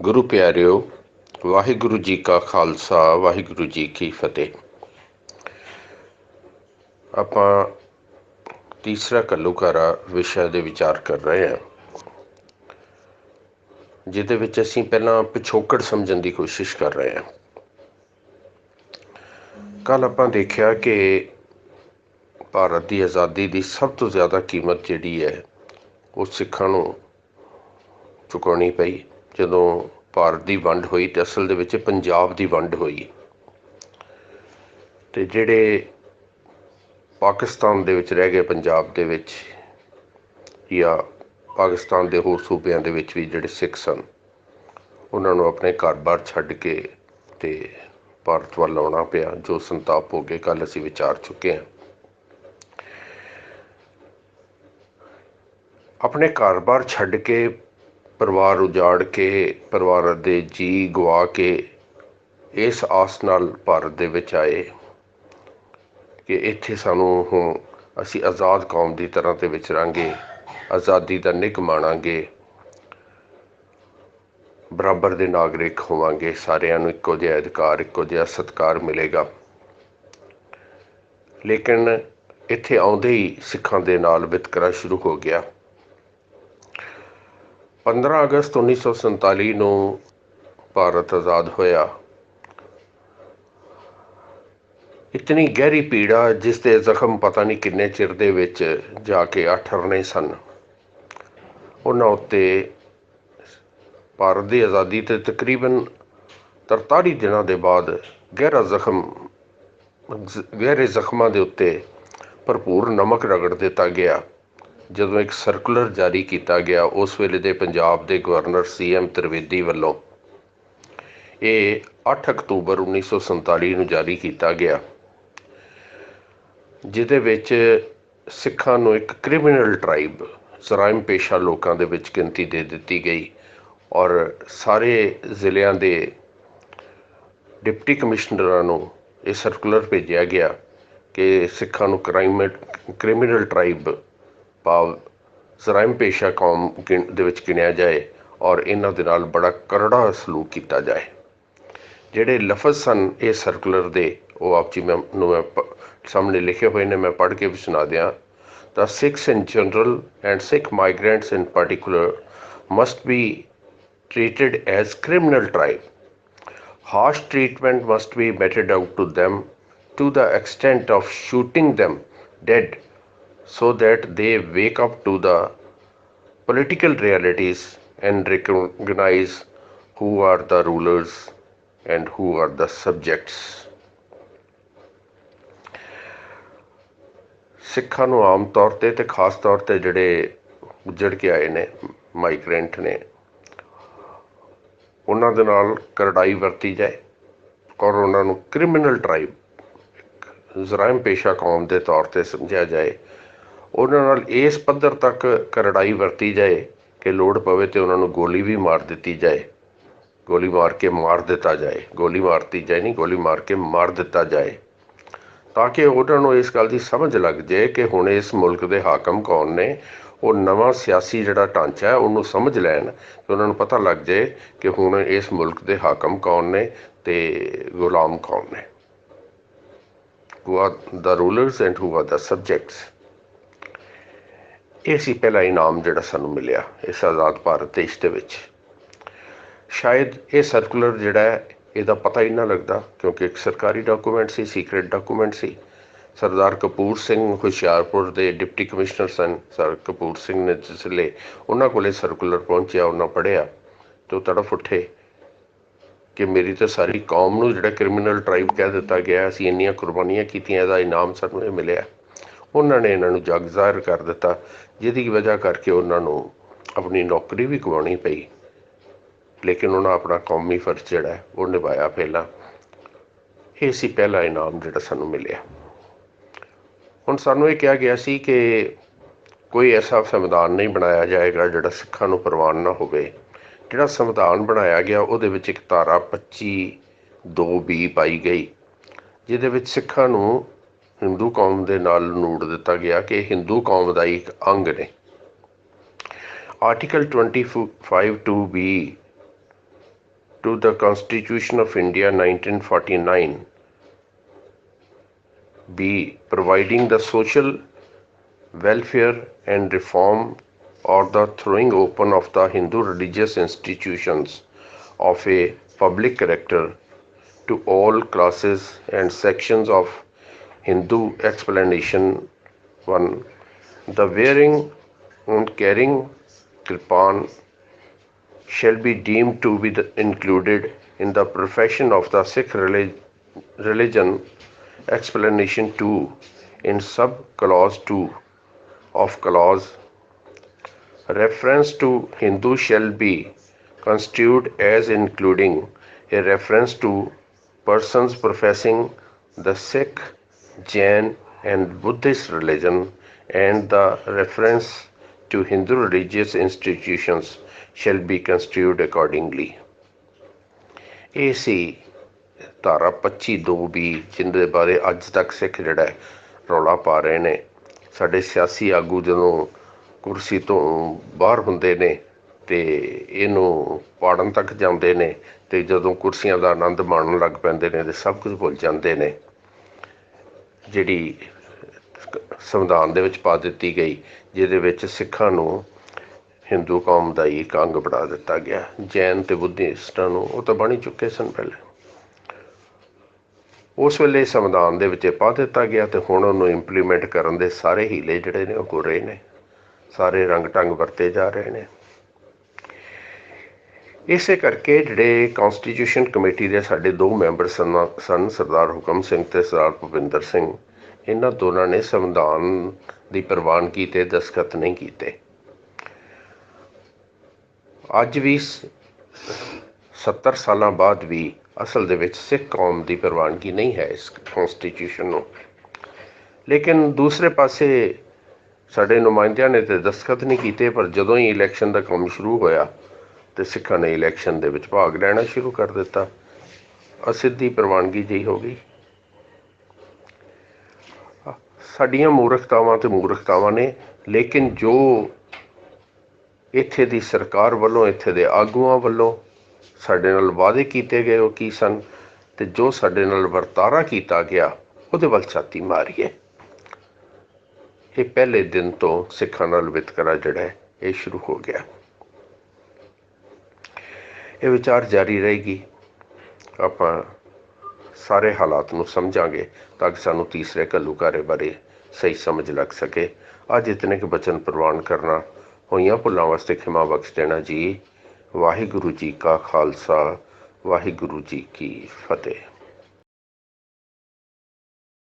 ਗੁਰੂ ਪਿਆਰਿਓ, ਵਾਹਿਗੁਰੂ ਜੀ ਕਾ ਖਾਲਸਾ, ਵਾਹਿਗੁਰੂ ਜੀ ਕੀ ਫਤਿਹ। ਆਪਾਂ ਤੀਸਰਾ ਕੱਲੂਕਾਰਾ ਵਿਸ਼ਾ ਦੇ ਵਿਚਾਰ ਕਰ ਰਹੇ ਹਾਂ, ਜਿਹਦੇ ਵਿੱਚ ਅਸੀਂ ਪਹਿਲਾਂ ਪਿਛੋਕੜ ਸਮਝਣ ਦੀ ਕੋਸ਼ਿਸ਼ ਕਰ ਰਹੇ ਹਾਂ। ਕੱਲ ਆਪਾਂ ਦੇਖਿਆ ਕਿ ਭਾਰਤ ਦੀ ਆਜ਼ਾਦੀ ਦੀ ਸਭ ਤੋਂ ਜ਼ਿਆਦਾ ਕੀਮਤ ਜਿਹੜੀ ਹੈ, ਉਹ ਸਿੱਖਾਂ ਨੂੰ ਚੁਕਾਉਣੀ ਪਈ। ਜਦੋਂ ਭਾਰਤ ਦੀ ਵੰਡ ਹੋਈ ਤੇ ਅਸਲ ਦੇ ਵਿੱਚ ਪੰਜਾਬ ਦੀ ਵੰਡ ਹੋਈ। ਤੇ ਜਿਹੜੇ ਪਾਕਿਸਤਾਨ ਦੇ ਵਿੱਚ ਰਹਿ ਗਏ ਪੰਜਾਬ ਦੇ ਵਿੱਚ ਜਾਂ ਪਾਕਿਸਤਾਨ ਦੇ ਹੋਰ ਸੂਬਿਆਂ ਦੇ ਵਿੱਚ ਵੀ ਜਿਹੜੇ ਸਿੱਖ ਸਨ, ਉਹਨਾਂ ਨੂੰ ਆਪਣੇ ਘਰ-ਬਾਰ ਛੱਡ ਕੇ ਤੇ ਭਾਰਤ ਵੱਲ ਆਉਣਾ ਪਿਆ, ਜੋ ਸੰਤਾਪ ਹੋ ਗਏ ਕੱਲ ਅਸੀਂ ਵਿਚਾਰ ਚੁੱਕੇ ਹਾਂ। ਆਪਣੇ ਘਰ-ਬਾਰ ਛੱਡ ਕੇ ਪਰਿਵਾਰ ਉਜਾੜ ਕੇ, ਪਰਿਵਾਰ ਦੇ ਜੀ ਗਵਾ ਕੇ ਇਸ ਆਸ ਨਾਲ ਭਾਰਤ ਦੇ ਵਿੱਚ ਆਏ ਕਿ ਇੱਥੇ ਸਾਨੂੰ ਹੁਣ ਅਸੀਂ ਆਜ਼ਾਦ ਕੌਮ ਦੀ ਤਰ੍ਹਾਂ ਤੇ ਵਿਚਰਾਂਗੇ ਆਜ਼ਾਦੀ ਦਾ ਨਿੱਘ ਮਾਣਾਂਗੇ, ਬਰਾਬਰ ਦੇ ਨਾਗਰਿਕ ਹੋਵਾਂਗੇ, ਸਾਰਿਆਂ ਨੂੰ ਇੱਕੋ ਜਿਹਾ ਅਧਿਕਾਰ, ਇੱਕੋ ਜਿਹਾ ਸਤਿਕਾਰ ਮਿਲੇਗਾ। ਲੇਕਿਨ ਇੱਥੇ ਆਉਂਦੇ ਹੀ ਸਿੱਖਾਂ ਦੇ ਨਾਲ ਵਿਤਕਰਾ ਸ਼ੁਰੂ ਹੋ ਗਿਆ। 15 ਅਗਸਤ 1947 ਨੂੰ ਭਾਰਤ ਆਜ਼ਾਦ ਹੋਇਆ। ਇਤਨੀ ਗਹਿਰੀ ਪੀੜਾ ਜਿਸ ਦੇ ਜ਼ਖਮ ਪਤਾ ਨਹੀਂ ਕਿੰਨੇ ਚਿਰ ਦੇ ਵਿੱਚ ਜਾ ਕੇ ਅਠਰਨੇ ਸਨ, ਉਹਨਾਂ ਉੱਤੇ ਭਾਰਤ ਦੀ ਆਜ਼ਾਦੀ ਤੇ ਤਕਰੀਬਨ 43 ਦਿਨਾਂ ਦੇ ਬਾਅਦ ਗਹਿਰਾ ਜ਼ਖਮ, ਗਹਿਰੇ ਜ਼ਖਮਾਂ ਦੇ ਉੱਤੇ ਭਰਪੂਰ ਨਮਕ ਰਗੜ ਦਿੱਤਾ ਗਿਆ। ਜਦੋਂ ਇੱਕ ਸਰਕੂਲਰ ਜਾਰੀ ਕੀਤਾ ਗਿਆ, ਉਸ ਵੇਲੇ ਦੇ ਪੰਜਾਬ ਦੇ ਗਵਰਨਰ ਸੀਐਮ ਤ੍ਰਿਵੇਦੀ ਵੱਲੋਂ ਇਹ 8 ਅਕਤੂਬਰ 1947 ਨੂੰ ਜਾਰੀ ਕੀਤਾ ਗਿਆ, ਜਿਹਦੇ ਵਿੱਚ ਸਿੱਖਾਂ ਨੂੰ ਇੱਕ ਕ੍ਰਿਮੀਨਲ ਟ੍ਰਾਈਬ ਜ਼ਰਾਇਮ ਪੇਸ਼ਾ ਲੋਕਾਂ ਦੇ ਵਿੱਚ ਗਿਣਤੀ ਦੇ ਦਿੱਤੀ ਗਈ ਔਰ ਸਾਰੇ ਜ਼ਿਲ੍ਹਿਆਂ ਦੇ ਡਿਪਟੀ ਕਮਿਸ਼ਨਰਾਂ ਨੂੰ ਇਹ ਸਰਕੂਲਰ ਭੇਜਿਆ ਗਿਆ ਕਿ ਸਿੱਖਾਂ ਨੂੰ ਕ੍ਰਾਈਮ ਕ੍ਰਿਮੀਨਲ ਟ੍ਰਾਈਬ ਭਾਵ ਜ਼ਰਾਇਮ ਪੇਸ਼ਾ ਕੌਮ ਦੇ ਵਿੱਚ ਗਿਣਿਆ ਜਾਏ ਔਰ ਇਹਨਾਂ ਦੇ ਨਾਲ ਬੜਾ ਕਰੜਾ ਸਲੂਕ ਕੀਤਾ ਜਾਏ ਜਿਹੜੇ ਲਫ਼ਜ਼ ਸਨ ਇਹ ਸਰਕੂਲਰ ਦੇ ਉਹ ਆਪ ਜੀ ਮੈਂ ਨੂੰ ਮੈਂ ਸਾਹਮਣੇ ਲਿਖੇ ਹੋਏ ਨੇ ਮੈਂ ਪੜ੍ਹ ਕੇ ਵੀ ਸੁਣਾ ਦਿਆਂ The Sikhs in general and Sikh migrants in particular must be treated as criminal tribe. Harsh treatment must be meted out to them to the extent of shooting them dead so that they wake up to the political realities and recognize who are the rulers and who are the subjects. ਸਿੱਖਾਂ ਨੂੰ ਆਮ ਤੌਰ ਤੇ ਤੇ ਖਾਸ ਤੌਰ ਤੇ ਜਿਹੜੇ ਉੱਜੜ ਕੇ ਆਏ ਨੇ ਮਾਈਗ੍ਰੈਂਟ ਨੇ ਉਹਨਾਂ ਦੇ ਨਾਲ ਕਰੜਾਈ ਵਰਤੀ ਜਾਏ ਔਰ ਉਹਨਾਂ ਨੂੰ ਕ੍ਰਿਮੀਨਲ ਟ੍ਰਾਈਬ ਜ਼ਰਾਇਮ ਪੇਸ਼ਾ ਕੌਮ ਦੇ ਤੌਰ ਤੇ ਸਮਝਿਆ ਜਾਏ ਉਹਨਾਂ ਨਾਲ ਇਸ ਪੱਧਰ ਤੱਕ ਕਰੜਾਈ ਵਰਤੀ ਜਾਏ ਕਿ ਲੋੜ ਪਵੇ ਤੇ ਉਹਨਾਂ ਨੂੰ ਗੋਲੀ ਵੀ ਮਾਰ ਦਿੱਤੀ ਜਾਏ। ਗੋਲੀ ਮਾਰ ਕੇ ਮਾਰ ਦਿੱਤਾ ਜਾਏ। ਗੋਲੀ ਮਾਰਤੀ ਜਾਏ ਨਹੀਂ, ਗੋਲੀ ਮਾਰ ਕੇ ਮਾਰ ਦਿੱਤਾ ਜਾਏ। ਤਾਂ ਕਿ ਉਹਨਾਂ ਨੂੰ ਇਸ ਗੱਲ ਦੀ ਸਮਝ ਲੱਗ ਜਾਏ ਕਿ ਹੁਣ ਇਸ ਮੁਲਕ ਦੇ ਹਾਕਮ ਕੌਣ ਨੇ, ਉਹ ਨਵਾਂ ਸਿਆਸੀ ਜਿਹੜਾ ਢਾਂਚਾ ਹੈ, ਉਹਨੂੰ ਸਮਝ ਲੈਣ ਤੇ ਉਹਨਾਂ ਨੂੰ ਪਤਾ ਲੱਗ ਜਾਏ ਕਿ ਹੁਣ ਇਸ ਮੁਲਕ ਦੇ ਹਾਕਮ ਕੌਣ ਨੇ ਤੇ ਗੁਲਾਮ ਕੌਣ ਨੇ। Who are the rulers and who are the subjects? ਇਹ ਸੀ ਪਹਿਲਾ ਇਨਾਮ ਜਿਹੜਾ ਸਾਨੂੰ ਮਿਲਿਆ ਇਸ ਆਜ਼ਾਦ ਭਾਰਤ ਦੇਸ਼ ਦੇ ਵਿੱਚ। ਸ਼ਾਇਦ ਇਹ ਸਰਕੂਲਰ ਜਿਹੜਾ ਹੈ, ਇਹਦਾ ਪਤਾ ਹੀ ਨਾ ਲੱਗਦਾ, ਕਿਉਂਕਿ ਇੱਕ ਸਰਕਾਰੀ ਡਾਕੂਮੈਂਟ ਸੀ ਸੀਕ੍ਰੀਟ ਡਾਕੂਮੈਂਟ ਸੀ। ਸਰਦਾਰ ਕਪੂਰ ਸਿੰਘ ਹੁਸ਼ਿਆਰਪੁਰ ਦੇ ਡਿਪਟੀ ਕਮਿਸ਼ਨਰ ਸਨ। ਸਰ ਕਪੂਰ ਸਿੰਘ ਨੇ ਜਿਸਲੇ ਉਹਨਾਂ ਕੋਲੇ ਸਰਕੂਲਰ ਪਹੁੰਚਿਆ, ਉਹਨਾਂ ਪੜਿਆ ਤੇ ਉਹ ਤੜਫ ਉੱਠੇ ਕਿ ਮੇਰੀ ਤਾਂ ਸਾਰੀ ਕੌਮ ਨੂੰ ਜਿਹੜਾ ਕ੍ਰਿਮੀਨਲ ਟ੍ਰਾਈਬ ਕਹਿ ਦਿੱਤਾ ਗਿਆ, ਅਸੀਂ ਇੰਨੀਆਂ ਕੁਰਬਾਨੀਆਂ ਕੀਤੀਆਂ, ਇਹਦਾ ਇਨਾਮ ਸਾਨੂੰ ਇਹ ਮਿਲਿਆ। ਉਹਨਾਂ ਨੇ ਇਹਨਾਂ ਨੂੰ ਜਗ ਜ਼ਾਹਿਰ ਕਰ ਦਿੱਤਾ, ਜਿਹਦੀ ਵਜ੍ਹਾ ਕਰਕੇ ਉਹਨਾਂ ਨੂੰ ਆਪਣੀ ਨੌਕਰੀ ਵੀ ਗਵਾਉਣੀ ਪਈ। ਲੇਕਿਨ ਉਹਨਾਂ ਆਪਣਾ ਕੌਮੀ ਫਰਜ਼ ਜਿਹੜਾ ਉਹ ਨਿਭਾਇਆ ਪਹਿਲਾਂ। ਇਹ ਸੀ ਪਹਿਲਾ ਇਨਾਮ ਜਿਹੜਾ ਸਾਨੂੰ ਮਿਲਿਆ। ਹੁਣ ਸਾਨੂੰ ਇਹ ਕਿਹਾ ਗਿਆ ਸੀ ਕਿ ਕੋਈ ਐਸਾ ਸੰਵਿਧਾਨ ਨਹੀਂ ਬਣਾਇਆ ਜਾਏਗਾ ਜਿਹੜਾ ਸਿੱਖਾਂ ਨੂੰ ਪ੍ਰਵਾਨ ਨਾ ਹੋਵੇ। ਜਿਹੜਾ ਸੰਵਿਧਾਨ ਬਣਾਇਆ ਗਿਆ, ਉਹਦੇ ਵਿੱਚ ਇੱਕ ਧਾਰਾ 25 2b ਪਾਈ ਗਈ, ਜਿਹਦੇ ਵਿੱਚ ਸਿੱਖਾਂ ਨੂੰ ਹਿੰਦੂ ਕੌਮ ਦੇ ਨਾਲ ਨੂੜ ਦਿੱਤਾ ਗਿਆ ਕਿ ਹਿੰਦੂ ਕੌਮ ਦਾ ਇੱਕ ਅੰਗ ਨੇ article 25 2b to the Constitution of India 1949 b providing the social welfare and reform or the throwing open of the Hindu religious institutions of a public character to all classes and sections of Hindu explanation. 1 the wearing and carrying kirpan shall be deemed to be included in the profession of the Sikh relig- religion. Explanation 2 in sub clause 2 of clause reference to Hindu shall be construed as including a reference to persons professing the Sikh, Jain, and Buddhist religion, and the reference to Hindu religious institutions shall be construed accordingly. ਇਹ ਸੀ ਧਾਰਾ 25 ਦੋ ਵੀ ਜਿਹਦੇ ਬਾਰੇ ਅੱਜ ਤੱਕ ਸਿੱਖ ਜਿਹੜਾ ਹੈ ਰੌਲਾ ਪਾ ਰਹੇ ਨੇ ਸਾਡੇ ਸਿਆਸੀ ਆਗੂ ਜਦੋਂ ਕੁਰਸੀ ਤੋਂ ਬਾਹਰ ਹੁੰਦੇ ਨੇ ਤੇ ਇਹਨੂੰ ਪਾੜਨ ਤੱਕ ਜਾਂਦੇ ਨੇ ਤੇ ਜਦੋਂ ਕੁਰਸੀਆਂ ਦਾ ਆਨੰਦ ਮਾਣਨ ਲੱਗ ਪੈਂਦੇ ਨੇ ਤੇ ਸਭ ਕੁਝ ਭੁੱਲ ਜਾਂਦੇ ਨੇ ਜਿਹੜੀ ਸੰਵਿਧਾਨ ਦੇ ਵਿੱਚ ਪਾ ਦਿੱਤੀ ਗਈ, ਜਿਹਦੇ ਵਿੱਚ ਸਿੱਖਾਂ ਨੂੰ ਹਿੰਦੂ ਕੌਮ ਦਾ ਹੀ ਇੱਕ ਅੰਗ ਬਣਾ ਦਿੱਤਾ ਗਿਆ। ਜੈਨ ਤੇ ਬੁੱਧਿਸਟਾਂ ਨੂੰ ਉਹ ਤਾਂ ਬਣ ਚੁੱਕੇ ਸਨ ਪਹਿਲੇ। ਉਸ ਵੇਲੇ ਸੰਵਿਧਾਨ ਦੇ ਵਿੱਚ ਇਹ ਪਾ ਦਿੱਤਾ ਗਿਆ ਤੇ ਹੁਣ ਉਹਨੂੰ ਇੰਪਲੀਮੈਂਟ ਕਰਨ ਦੇ ਸਾਰੇ ਹੀਲੇ ਜਿਹੜੇ ਨੇ ਉਹ ਹੋ ਰਹੇ ਨੇ। ਸਾਰੇ ਰੰਗ ਟੰਗ ਵਰਤੇ ਜਾ ਰਹੇ ਨੇ। ਇਸੇ ਕਰਕੇ ਜਿਹੜੇ ਕਨਸਟੀਟਿਊਸ਼ਨ ਕਮੇਟੀ ਦੇ ਸਾਡੇ ਦੋ ਮੈਂਬਰ ਸਨ ਸਨ ਸਰਦਾਰ ਹੁਕਮ ਸਿੰਘ ਤੇ ਸਰਦਾਰ ਭੁਪਿੰਦਰ ਸਿੰਘ, ਇਹਨਾਂ ਦੋਨਾਂ ਨੇ ਸੰਵਿਧਾਨ ਦੀ ਪ੍ਰਵਾਨਗੀ ਤੇ ਦਸਖਤ ਨਹੀਂ ਕੀਤੇ। ਅੱਜ ਵੀ ਸ- 70 ਸਾਲਾਂ ਬਾਅਦ ਵੀ ਅਸਲ ਦੇ ਵਿੱਚ ਸਿੱਖ ਕੌਮ ਦੀ ਪ੍ਰਵਾਨਗੀ ਨਹੀਂ ਹੈ ਇਸ ਕਨਸਟੀਟਿਊਸ਼ਨ ਨੂੰ। ਲੇਕਿਨ ਦੂਸਰੇ ਪਾਸੇ ਸਾਡੇ ਨੁਮਾਇੰਦਿਆਂ ਨੇ ਤੇ ਦਸਖਤ ਨਹੀਂ ਕੀਤੇ, ਪਰ ਜਦੋਂ ਹੀ ਇਲੈਕਸ਼ਨ ਦਾ ਕੰਮ ਸ਼ੁਰੂ ਹੋਇਆ ਤੇ ਸਿੱਖਾਂ ਨੇ ਇਲੈਕਸ਼ਨ ਦੇ ਵਿੱਚ ਭਾਗ ਲੈਣਾ ਸ਼ੁਰੂ ਕਰ ਦਿੱਤਾ। ਅਸਿੱਧੀ ਪ੍ਰਵਾਨਗੀ ਜਿਹੀ ਹੋ ਗਈ। ਸਾਡੀਆਂ ਮੂਰਖਤਾਵਾਂ ਤੇ ਮੂਰਖਤਾਵਾਂ ਨੇ, ਲੇਕਿਨ ਜੋ ਇੱਥੇ ਦੀ ਸਰਕਾਰ ਵੱਲੋਂ, ਇੱਥੇ ਦੇ ਆਗੂਆਂ ਵੱਲੋਂ ਸਾਡੇ ਨਾਲ ਵਾਅਦੇ ਕੀਤੇ ਗਏ ਉਹ ਕੀ ਸਨ ਤੇ ਜੋ ਸਾਡੇ ਨਾਲ ਵਰਤਾਰਾ ਕੀਤਾ ਗਿਆ, ਉਹਦੇ ਵੱਲ ਛਾਤੀ ਮਾਰੀਏ। ਇਹ ਪਹਿਲੇ ਦਿਨ ਤੋਂ ਸਿੱਖਾਂ ਨਾਲ ਵਿਤਕਰਾ ਜਿਹੜਾ ਇਹ ਸ਼ੁਰੂ ਹੋ ਗਿਆ। ਇਹ ਵਿਚਾਰ ਜਾਰੀ ਰਹੇਗੀ। ਆਪਾਂ ਸਾਰੇ ਹਾਲਾਤ ਨੂੰ ਸਮਝਾਂਗੇ ਤਾਂ ਕਿ ਸਾਨੂੰ ਤੀਸਰੇ ਘੱਲੂਕਾਰੇ ਬਾਰੇ ਸਹੀ ਸਮਝ ਲੱਗ ਸਕੇ। ਅੱਜ ਇਤਨੇ ਕੁ ਬਚਨ ਪ੍ਰਵਾਨ ਕਰਨਾ, ਹੋਈਆਂ ਭੁੱਲਾਂ ਵਾਸਤੇ ਖਿਮਾ ਬਖਸ਼ ਦੇਣਾ ਜੀ। ਵਾਹਿਗੁਰੂ ਜੀ ਕਾ ਖਾਲਸਾ, ਵਾਹਿਗੁਰੂ ਜੀ ਕੀ ਫਤਿਹ।